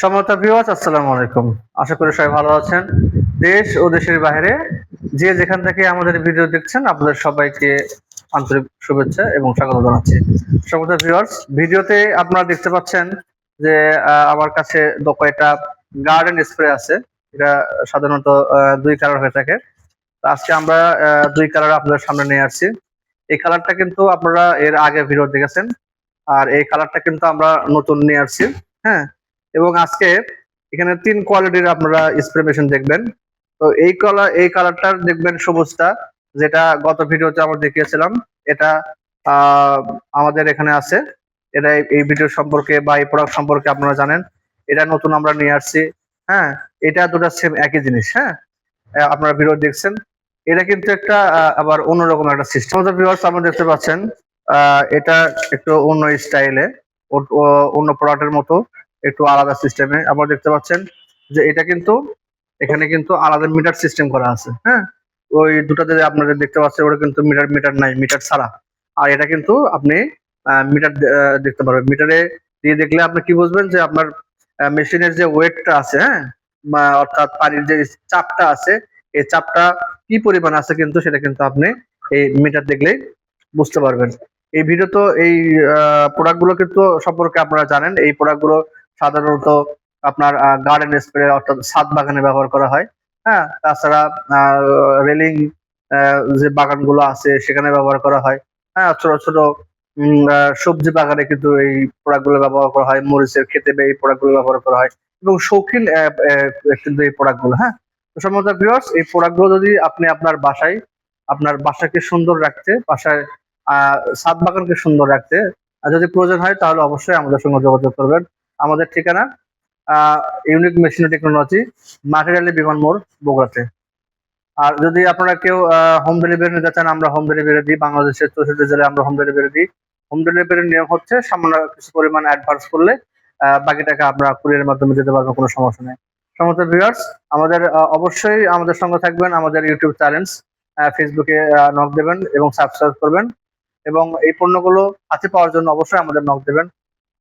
সমতা ভিউয়ার্স আসসালামু আলাইকুম। আশা করি সবাই ভালো আছেন। দেশ ও দেশের বাইরে যে যেখান থেকে আমাদের ভিডিও দেখছেন, আপনাদের সবাইকে আন্তরিক শুভেচ্ছা এবং স্বাগত জানাচ্ছি। সমতা ভিউয়ার্স ভিডিওতে আপনারা দেখতে পাচ্ছেন যে আমার কাছে কয়েকটা গার্ডেন স্প্রে আছে। এটা সাধারণত দুই কালার হয়ে থাকে। আজকে আমরা দুই কালার আপনাদের সামনে নিয়ে আসছি। এই কালারটা কিন্তু আপনারা এর আগে ভিডিও দেখেছেন। আর এই কালারটা কিন্তু আমরা নতুন নিয়ে আসছি। হ্যাঁ এবং আজকে এখানে তিন কোয়ালিটির আপনারা স্প্রে মেশিন দেখবেন। তো এই কালার এই কালারটার দেখবেন সবুজটা, যেটা গত ভিডিওতে আমরা দেখিয়েছিলাম। এটা আমাদের এখানে আছে। এটা এই- ভিডিও সম্পর্কে বা এই প্রোডাক্ট সম্পর্কে আপনারা জানেন। এটা নতুন আমরা নিয়ে আসছি। হ্যাঁ এটা দুটো সেম একই জিনিস হ্যাঁ? আপনারা ভিডিও দেখছেন। এটা কিন্তু একটা আবার অন্যরকম একটা সিস্টেম আপনারা দেখতে পাচ্ছেন এটা একটু অন্য স্টাইলে অন্য প্রোডাক্টের মতো। একটু আলাদা সিস্টেমে আবার দেখতে পাচ্ছেন যে এটা কিন্তু, এখানে কিন্তু আলাদা মিটার সিস্টেম করা আছে হ্যাঁ? ওই দুটাতে আপনাদের দেখতে পাচ্ছেন, ওটা কিন্তু মিটার মিটার নাই মিটার ছাড়া। আর এটা কিন্তু আপনি মিটার দেখতে পারবেন। মিটারে দিয়ে দেখলে আপনি কি বুঝবেন যে আপনার মেশিনের যে ওয়েটটা আছে হ্যাঁ? অর্থাৎ পানির যে চাপটা আছে, এই চাপটা কি পরিমাণ আছে কিন্তু সেটা কিন্তু আপনি এই মিটার দেখলেই বুঝতে পারবেন। এই ভিডিও তো এই প্রোডাক্টগুলো কিন্তু সম্পর্কে আপনারা জানেন। এই প্রোডাক্টগুলো সাধারণত আপনার গার্ডেন স্প্রে অর্থাৎ ছাদ বাগানে ব্যবহার করা হয়। হ্যাঁ তাছাড়া রেলিং যে বাগানগুলো আছে সেখানে ব্যবহার করা হয়। হ্যাঁ ছোট ছোট সবজি বাগানে কিন্তু এই প্রোডাক্টগুলো ব্যবহার করা হয়। মরিচের খেতে এই প্রোডাক্টগুলো ব্যবহার করা হয় এবং শৌখিন কিন্তু এই প্রোডাক্টগুলো হ্যাঁ। তো সম্ভবত ভিউয়ার্স এই প্রোডাক্টগুলো যদি আপনি আপনার বাসায়, আপনার বাসাকে সুন্দর রাখতে, বাসায় ছাদ বাগানকে সুন্দর রাখতে, আর যদি প্রয়োজন হয় তাহলে অবশ্যই আমাদের সঙ্গে যোগাযোগ করবেন। আমাদের ঠিকানা ইউনিক মেশিন টেকনোলজি মাটিরালি বিমান মোড় বগুড়াতে। আর যদি আপনারা কেউ হোম ডেলিভারি নিতে চান, আমরা হোম ডেলিভারি দিই। বাংলাদেশের চৌষট্টি জেলায় আমরা হোম ডেলিভারি দিই। হোম ডেলিভারির নিয়ম হচ্ছে, সামান্য কিছু পরিমাণ অ্যাডভান্স করলে বাকি টাকা আমরা কুরিয়ারের মাধ্যমে দিতে পারব কোনো সমস্যা নেই। সমস্ত ভিউয়ার্স আমাদের অবশ্যই আমাদের সঙ্গে থাকবেন, আমাদের ইউটিউব চ্যানেলস ফেসবুকে নক দেবেন এবং সাবস্ক্রাইব করবেন। এবং এই পণ্যগুলো হাতে পাওয়ার জন্য অবশ্যই আমাদের নক দেবেন।